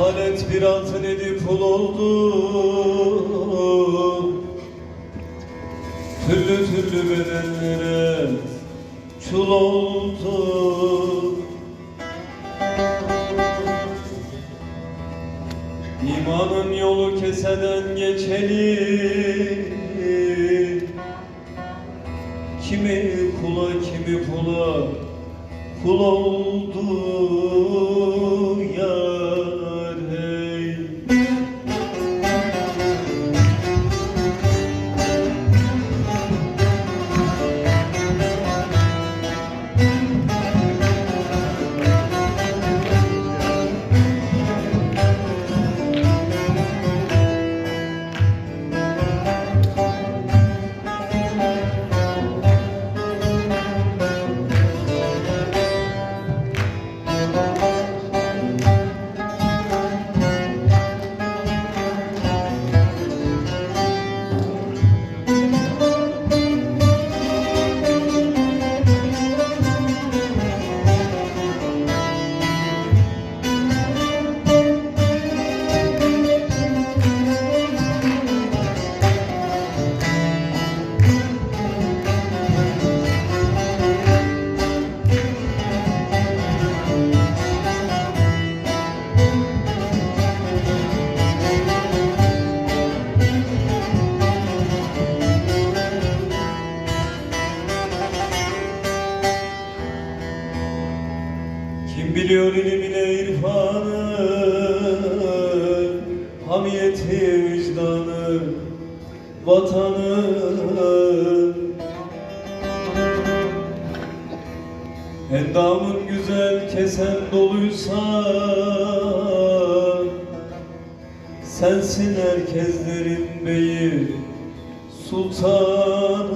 Halet bir altın edip pul oldu. Türlü türlü bedenlere çul oldu. İmanın yolu keseden geçeli Kimi kula kimi pula kul oldu yar Biliyor ilimine irfanı Hamiyeti vicdanı Vatanı. Endamın güzel kesen doluysa Sensin herkeslerin beyi Sultanı